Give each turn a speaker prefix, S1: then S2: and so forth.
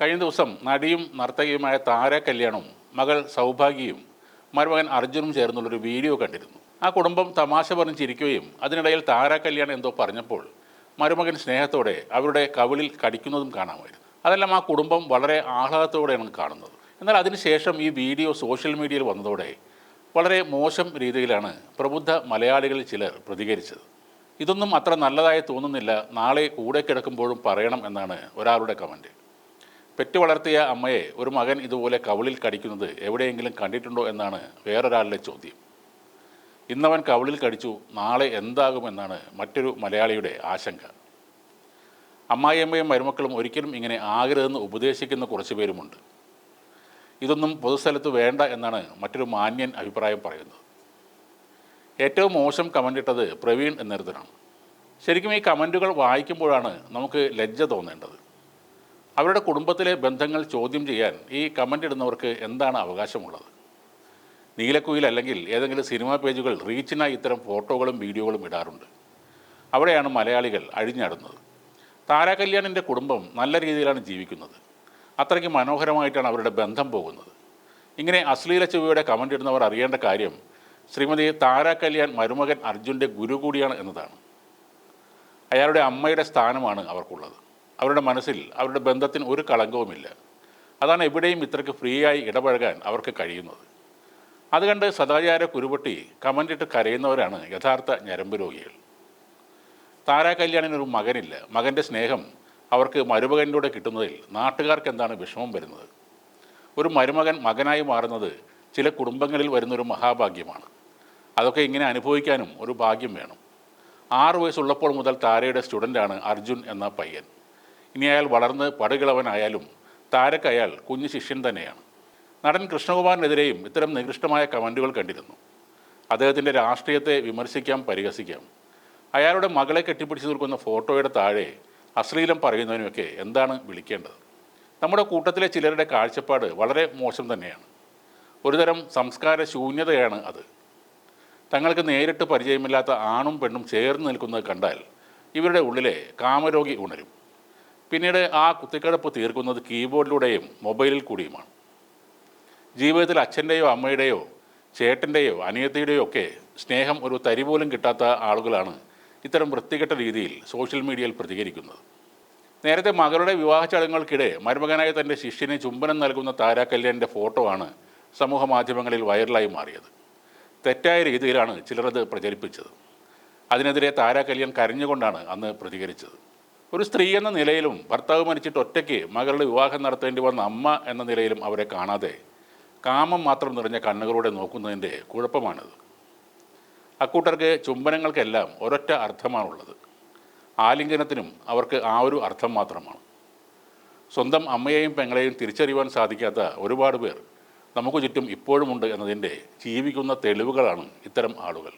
S1: കഴിഞ്ഞ ദിവസം നടിയും നർത്തകിയുമായ താര കല്യാണും മകൾ സൗഭാഗ്യയും മരുമകൻ അർജുനും ചേർന്നുള്ളൊരു വീഡിയോ കണ്ടിരുന്നു. ആ കുടുംബം തമാശ പറഞ്ഞ് ചിരിക്കുകയും അതിനിടയിൽ താര കല്യാണം എന്തോ പറഞ്ഞപ്പോൾ മരുമകൻ സ്നേഹത്തോടെ അവരുടെ കവിളിൽ കടിക്കുന്നതും കാണാമായിരുന്നു. അതെല്ലാം ആ കുടുംബം വളരെ ആഹ്ലാദത്തോടെയാണ് കാണുന്നത്. എന്നാൽ അതിനുശേഷം ഈ വീഡിയോ സോഷ്യൽ മീഡിയയിൽ വന്നതോടെ വളരെ മോശം രീതിയിലാണ് പ്രബുദ്ധ മലയാളികളിൽ ചിലർ പ്രതികരിച്ചത്. ഇതൊന്നും അത്ര നല്ലതായി തോന്നുന്നില്ല. നാളെ കൂടെ കിടക്കുമ്പോഴും പറയണം എന്നാണ് ഒരാളുടെ കമന്റ്. പെറ്റു വളർത്തിയ അമ്മയെ ഒരു മകൻ ഇതുപോലെ കവിളിൽ കടിക്കുന്നത് എവിടെയെങ്കിലും കണ്ടിട്ടുണ്ടോ എന്നാണ് വേറൊരാളുടെ ചോദ്യം. ഇന്നവൻ കവിളിൽ കടിച്ചു നാളെ എന്താകുമെന്നാണ് മറ്റൊരു മലയാളിയുടെ ആശങ്ക. അമ്മായിയമ്മയും മരുമക്കളും ഒരിക്കലും ഇങ്ങനെ ആകരുതെന്ന് ഉപദേശിക്കുന്ന കുറച്ച് പേരുമുണ്ട്. ഇതൊന്നും പൊതുസ്ഥലത്ത് വേണ്ട എന്നാണ് മറ്റൊരു മാന്യൻ അഭിപ്രായം പറയുന്നത്. ഏറ്റവും മോശം കമന്റ് ഇട്ടത് പ്രവീൺ എന്നൊരുത്തനാണ്. ശരിക്കും ഈ കമന്റുകൾ വായിക്കുമ്പോഴാണ് നമുക്ക് ലജ്ജ തോന്നേണ്ടത്. അവരുടെ കുടുംബത്തിലെ ബന്ധങ്ങൾ ചോദ്യം ചെയ്യാൻ ഈ കമന്റ് ഇടുന്നവർക്ക് എന്താണ് അവകാശമുള്ളത്? നീലക്കുയിൽ അല്ലെങ്കിൽ ഏതെങ്കിലും സിനിമാ പേജുകൾ റീച്ചിനായി ഇത്തരം ഫോട്ടോകളും വീഡിയോകളും ഇടാറുണ്ട്. അവിടെയാണ് മലയാളികൾ അഴിഞ്ഞാടുന്നത്. താരാകല്യാണിന്റെ കുടുംബം നല്ല രീതിയിലാണ് ജീവിക്കുന്നത്. അത്രയ്ക്ക് മനോഹരമായിട്ടാണ് അവരുടെ ബന്ധം പോകുന്നത്. ഇങ്ങനെ അശ്ലീല ചുവയുടെ കമന്റ് ഇടുന്നവർ അറിയേണ്ട കാര്യം ശ്രീമതി താര കല്യാൺ മരുമകൻ അർജുന്റെ ഗുരു കൂടിയാണ് എന്നതാണ്. അയാളുടെ അമ്മയുടെ സ്ഥാനമാണ് അവർക്കുള്ളത്. അവരുടെ മനസ്സിൽ അവരുടെ ബന്ധത്തിന് ഒരു കളങ്കവുമില്ല. അതാണ് എവിടെയും ഇത്രയ്ക്ക് ഫ്രീ ആയി ഇടപഴകാൻ അവർക്ക് കഴിയുന്നത്. അത് സദാചാര കുരുപൊട്ടി കമന്റിട്ട് കരയുന്നവരാണ് യഥാർത്ഥ ഞരമ്പ് രോഗികൾ. താരാ കല്യാണിന് ഒരു മകനില്ല. മകന്റെ സ്നേഹം അവർക്ക് മരുമകനിലൂടെ കിട്ടുന്നതിൽ നാട്ടുകാർക്ക് എന്താണ് വിഷമം വരുന്നത്? ഒരു മരുമകൻ മകനായി മാറുന്നത് ചില കുടുംബങ്ങളിൽ വരുന്നൊരു മഹാഭാഗ്യമാണ്. അതൊക്കെ ഇങ്ങനെ അനുഭവിക്കാനും ഒരു ഭാഗ്യം വേണം. ആറു വയസ്സുള്ളപ്പോൾ മുതൽ താരയുടെ സ്റ്റുഡന്റാണ് അർജുൻ എന്ന പയ്യൻ. ഇനി അയാൾ വളർന്ന് പടുകിളവനായാലും താരക്ക് അയാൾ കുഞ്ഞു ശിഷ്യൻ തന്നെയാണ്. നടൻ കൃഷ്ണകുമാറിനെതിരെയും ഇത്തരം നികൃഷ്ടമായ കമന്റുകൾ കണ്ടിരുന്നു. അദ്ദേഹത്തിന്റെ രാഷ്ട്രീയത്തെ വിമർശിക്കാം പരിഹസിക്കാം. അയാളുടെ മകളെ കെട്ടിപ്പിടിച്ച് നിൽക്കുന്ന ഫോട്ടോയുടെ താഴെ അശ്ലീലം പറയുന്നതിനുമൊക്കെ എന്താണ് വിളിക്കേണ്ടത്? നമ്മുടെ കൂട്ടത്തിലെ ചിലരുടെ കാഴ്ചപ്പാട് വളരെ മോശം തന്നെയാണ്. ഒരുതരം സംസ്കാര ശൂന്യതയാണ് അത്. തങ്ങൾക്ക് നേരിട്ട് പരിചയമില്ലാത്ത ആണും പെണ്ണും ചേർന്ന് നിൽക്കുന്നത് കണ്ടാൽ ഇവരുടെ ഉള്ളിലെ കാമരോഗി ഉണരും. പിന്നീട് ആ കുത്തിക്കിടപ്പ് തീർക്കുന്നത് കീബോർഡിലൂടെയും മൊബൈലിൽ കൂടിയുമാണ്. ജീവിതത്തിൽ അച്ഛന്റെയോ അമ്മയുടെയോ ചേട്ടന്റെയോ അനിയത്തിയുടെയോ ഒക്കെ സ്നേഹം ഒരു തരി പോലും കിട്ടാത്ത ആളുകളാണ് ഇത്തരം വൃത്തികെട്ട രീതിയിൽ സോഷ്യൽ മീഡിയയിൽ പ്രതികരിക്കുന്നത്. നേരത്തെ മകളുടെ വിവാഹ ചടങ്ങുകൾക്കിടെ മരുമകനായ തന്റെ ശിഷ്യന് ചുംബനം നൽകുന്ന താരാ കല്യാണിന്റെ ഫോട്ടോ ആണ് സമൂഹ മാധ്യമങ്ങളിൽ വൈറലായി മാറിയത്. തെറ്റായ രീതിയിലാണ് ചിലരത് പ്രചരിപ്പിച്ചത്. അതിനെതിരെ താരാ കല്യാൺ കരഞ്ഞുകൊണ്ടാണ് അന്ന് പ്രതികരിച്ചത്. ഒരു സ്ത്രീ എന്ന നിലയിലും ഭർത്താവ് മരിച്ചിട്ട് ഒറ്റയ്ക്ക് മകളുടെ വിവാഹം നടത്തേണ്ടി വന്ന അമ്മ എന്ന നിലയിലും അവരെ കാണാതെ കാമം മാത്രം നിറഞ്ഞ കണ്ണുകളോടെ നോക്കുന്നതിന്റെ കുഴപ്പമാണിത്. അക്കൂട്ടർക്ക് ചുംബനങ്ങൾക്കെല്ലാം ഒരൊറ്റ അർത്ഥമാണുള്ളത്. ആലിംഗനത്തിനും അവർക്ക് ആ ഒരു അർത്ഥം മാത്രമാണ്. സ്വന്തം അമ്മയെയും പെങ്ങളെയും തിരിച്ചറിയുവാൻ സാധിക്കാത്ത ഒരുപാട് പേർ നമുക്ക് ചുറ്റും ഇപ്പോഴുമുണ്ട് എന്നതിന്റെ ജീവിക്കുന്ന തെളിവുകളാണ് ഇത്തരം ആളുകൾ.